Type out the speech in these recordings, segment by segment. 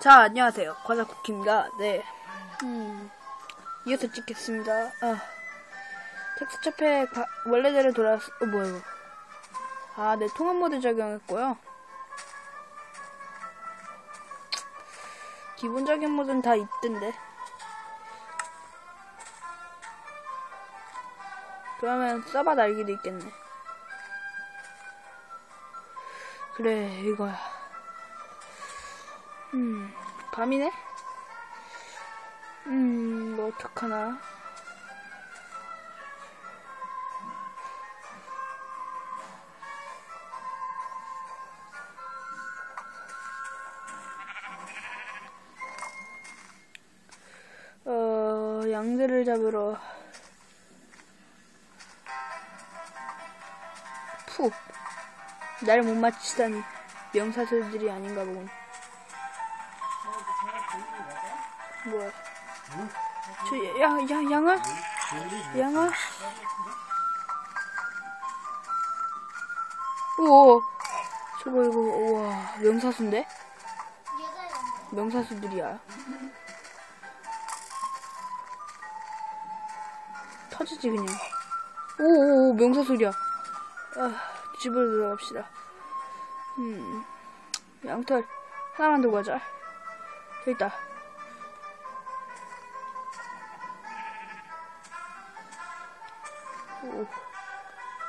자, 안녕하세요. 과자쿠키입니다. 네. 음, 이어서 찍겠습니다. 아, 텍스처 팩 바- 원래대로 돌아왔, 어, 뭐야, 이거. 아, 네, 통합 모드 적용했고요. 기본적인 모드는 다 있던데. 그러면 써봐 날기도 있겠네. 그래, 이거야. 음, 밤이네? 음, 뭐, 어떡하나. 어, 양들을 잡으러. 푹. 날 못 맞히다니. 명사슬들이 아닌가 보군. 뭐야? 저, 야, 야, 양아? 양아? 오, 저거, 이거, 우와, 명사수인데? 명사수들이야. 터지지, 그냥. 오오오, 명사수리야. 아, 집으로 들어갑시다. 음, 양털, 하나만 더 가자. 있다. 오,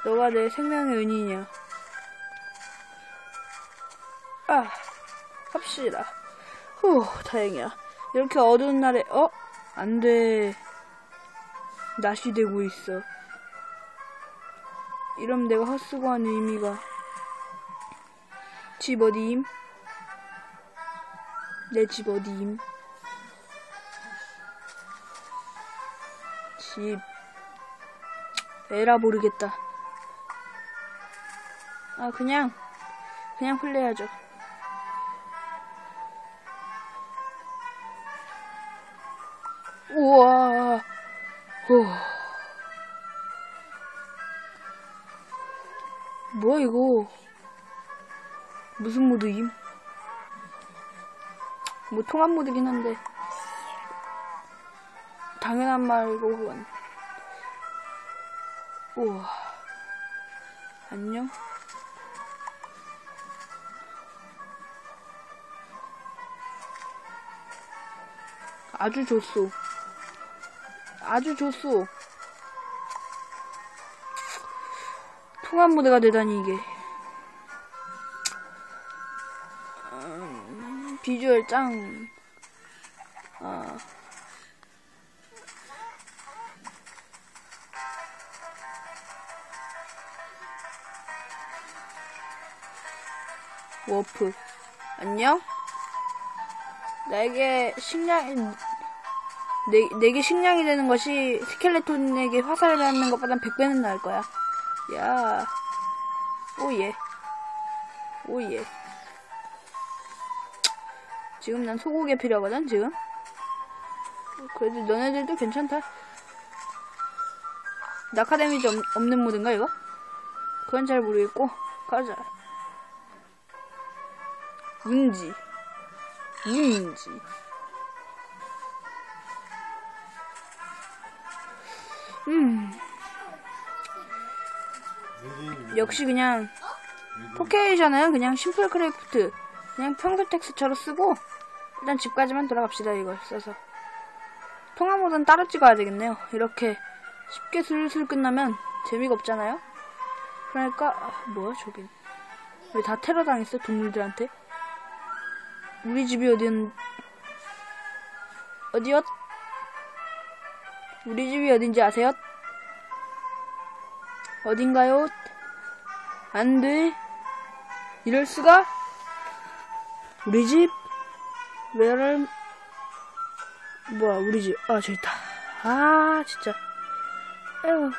너가 내 생명의 은인이야. 아, 합시다. 후, 다행이야. 이렇게 어두운 날에, 어? 안 돼. 낮이 되고 있어. 이러면 내가 헛수고한 의미가. 집 어디임? 내 집 어디임? 집. 에라 모르겠다. 아, 그냥, 그냥 플레이하죠. 우와, 오. 뭐야, 이거. 무슨 모드임? 뭐, 통합 모드긴 한데. 당연한 말고, 그건. 우와. 안녕? 아주 좋소. 아주 좋소. 통합 모드가 되다니, 이게. 비주얼 짱. 아. 워프. 안녕? 나에게 식량이, 내, 내게 식량이 되는 것이 스켈레톤에게 화살을 맞는 것보단 100배는 나을 거야. 야. 오 예. 오 예. 지금 난 소고기 필요하거든, 지금. 그래도 너네들도 괜찮다. 낙하 데미지 없, 없는 모드인가, 이거? 그건 잘 모르겠고. 가자. 운지. 운지. 음. 역시 그냥 포케이션은 그냥 심플 크래프트 그냥 평소 텍스처로 쓰고 일단 집까지만 돌아갑시다 이걸 써서 통화 모드는 따로 찍어야 되겠네요 이렇게 쉽게 슬슬 끝나면 재미가 없잖아요 그러니까 아, 뭐야 저긴 왜 다 테러 당했어 동물들한테 우리 집이 어딘 어디였? 우리 집이 어딘지 아세요? 어딘가요? 안 돼. 이럴 수가? 우리 집? 왜를 뭐야, 우리 집. 아, 저기 있다. 아, 진짜. 에휴.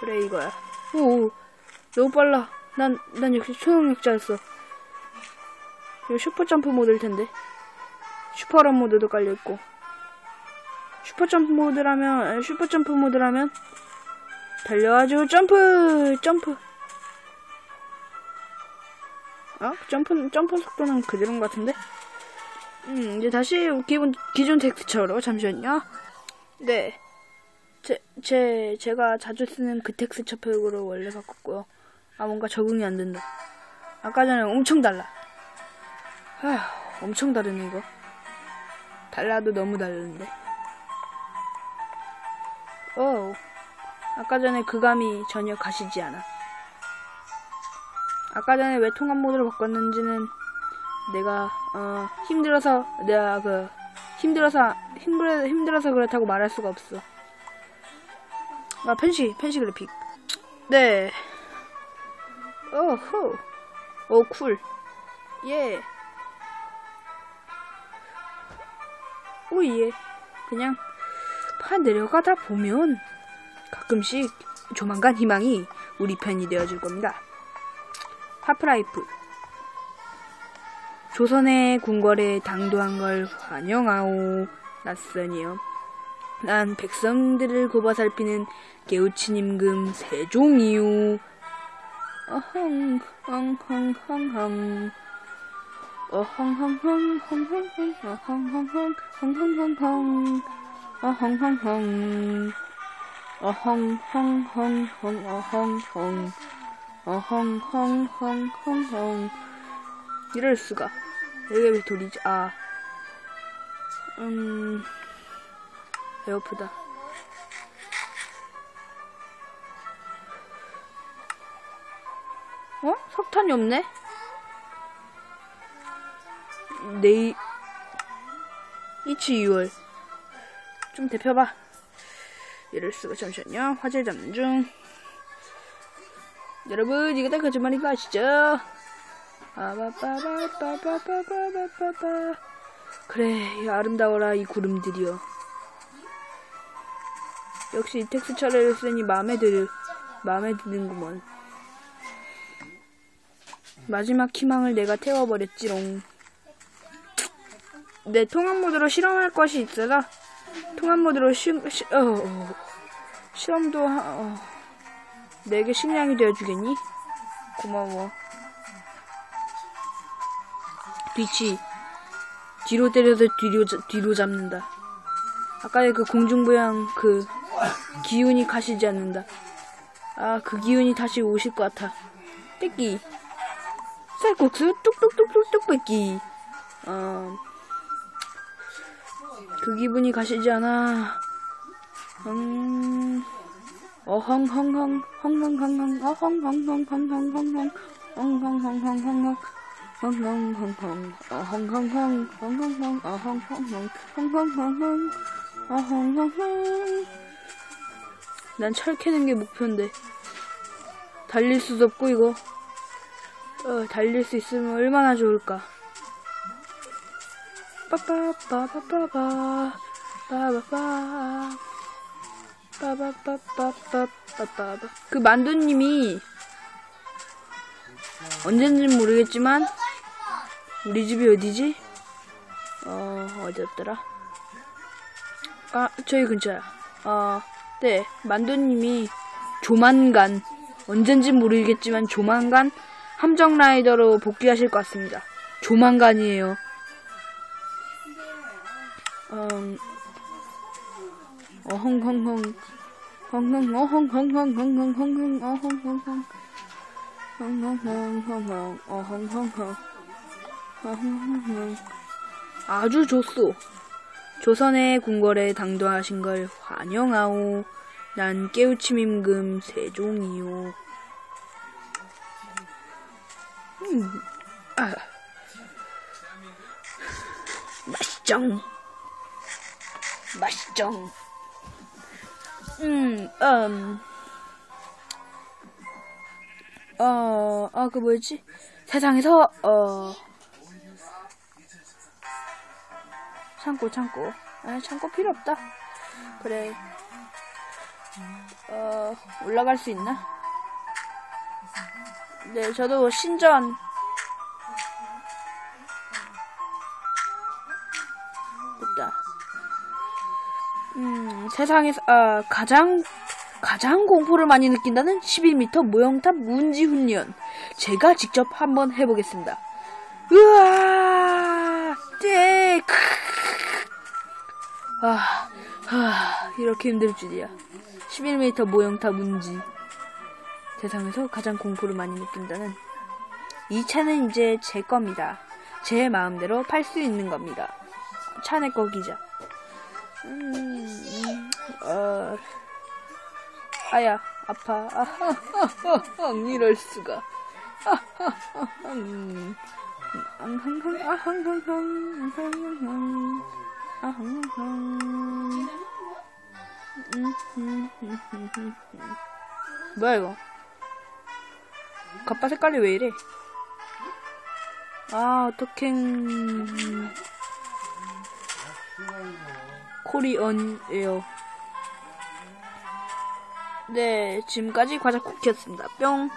그래, 이거야. 오, 너무 빨라. 난, 난 역시 초능력자였어. 이거 슈퍼점프 모드일 텐데. 슈퍼런 모드도 깔려있고. 슈퍼점프 모드라면, 슈퍼점프 모드라면, 달려가지고 점프! 점프! 어? 점프, 점프 속도는 그대로인 것 같은데? 음, 이제 다시 기본, 기존 텍스처로, 잠시만요. 네. 제, 제, 제가 자주 쓰는 그 텍스처 팩으로 원래 바꿨고요. 아, 뭔가 적응이 안 된다. 아까 전에 엄청 달라. 아휴, 엄청 다르네, 이거. 달라도 너무 다르는데. 오, 아까 전에 그 감이 전혀 가시지 않아. 아까 전에 왜 통합 모드로 바꿨는지는 내가 어 힘들어서 내가 그 힘들어서 힘들어 힘들어서 그렇다고 말할 수가 없어. 아 펜시 펜시 그래픽. 네. 오호. 오 쿨. 예. 오 예. 그냥 파 내려가다 보면 가끔씩 조만간 희망이 우리 편이 되어줄 겁니다. 하프라이프 조선의 궁궐에 당도한 걸 환영하오 낯선이요 난 백성들을 굽어 살피는 개우친 임금 세종이요 어헝 헝헝 헝헝 어헝헝헝 헝헝헝 어헝헝 헝헝헝헝 어헝헝헝 어헝헝헝헝 어헝헝 어헝헝헝헝헝 이럴 수가 여기 왜 돌이지? 아. 음... 배고프다. 어? 석탄이 없네? 내일 이치 2월. 좀 대펴봐. 이럴 수가 잠시만요. 화질 잡는 중. 여러분 이거 다 거짓말인 거 아시죠? 아바바바바바바바바바 그래 아름다워라 이 구름들이여. 역시 이 텍스처를 쓰니 마음에 들 마음에 드는구먼. 마지막 희망을 내가 태워버렸지롱. 내 통합 모드로 실험할 것이 있어서 통합 모드로 시, 시, 어, 어, 실험도 하, 어, 내게 식량이 되어주겠니? 고마워 빛이 뒤로 때려서 뒤로, 잡- 뒤로 잡는다. 아까의 그 공중부양 그 기운이 가시지 않는다. 아, 그 기운이 다시 오실 것 같아. 뺏기. 쌀국수 뚝뚝뚝뚝뚝 뺏기. 어, 그 기분이 가시지 않아. 음, 어헝헝헝, 헝헝헝헝, 어헝헝헝헝헝헝, 헝 헝헝헝헝, 헝헝 헝헝, 어헝헝헝, 헝헝헝, 어헝헝헝, 헝헝헝헝, 어헝헝헝. 난 철 캐는 게 목표인데. 달릴 수도 없고, 이거. 어, 달릴 수 있으면 얼마나 좋을까. 빠빠빠빠빠빠, 빠빠빠. 빠바빠빠빠빠빠. 그 만두님이 언젠지는 모르겠지만 우리 집이 어디지? 어 어디였더라? 아 저희 근처야. 어 네 만두님이 조만간 언젠진 모르겠지만 조만간 함정 라이더로 복귀하실 것 같습니다. 조만간이에요. 음, 어헝헝헝 헝헝 어헝헝헝헝헝헝 어헝헝헝 헝헝헝헝헝 어헝헝헝 아주 좋소 조선의 궁궐에 당도하신 걸 환영하오 난 깨우침 임금 세종이요 음, 아. 맛있정 맛있정 음, 음. 어, 아, 그 뭐였지? 세상에서, 어. 참고, 참고. 아, 참고 필요 없다. 그래. 어, 올라갈 수 있나? 네, 저도 신전. 됐다. 음, 세상에서 아, 가장 가장 공포를 많이 느낀다는 11m 모형탑 문지 훈련. 제가 직접 한번 해보겠습니다. 으아! 네, 아, 아, 이렇게 힘들 줄이야. 11m 모형탑 문지. 세상에서 가장 공포를 많이 느낀다는 이 차는 이제 제 겁니다. 제 마음대로 팔 수 있는 겁니다. 차내 거 기자. 음, 음, 어, 아야, 아파. 아하하하, 이럴 수가. 아하하하, 음, 아항항, 아항항항, 아항항, 아항항. 음, 음, 음, 음, 음. 뭐야 이거? 갑바 색깔이 왜 이래? 아 어떡해 코리언 에어 네 지금까지 과자 쿠키였습니다. 뿅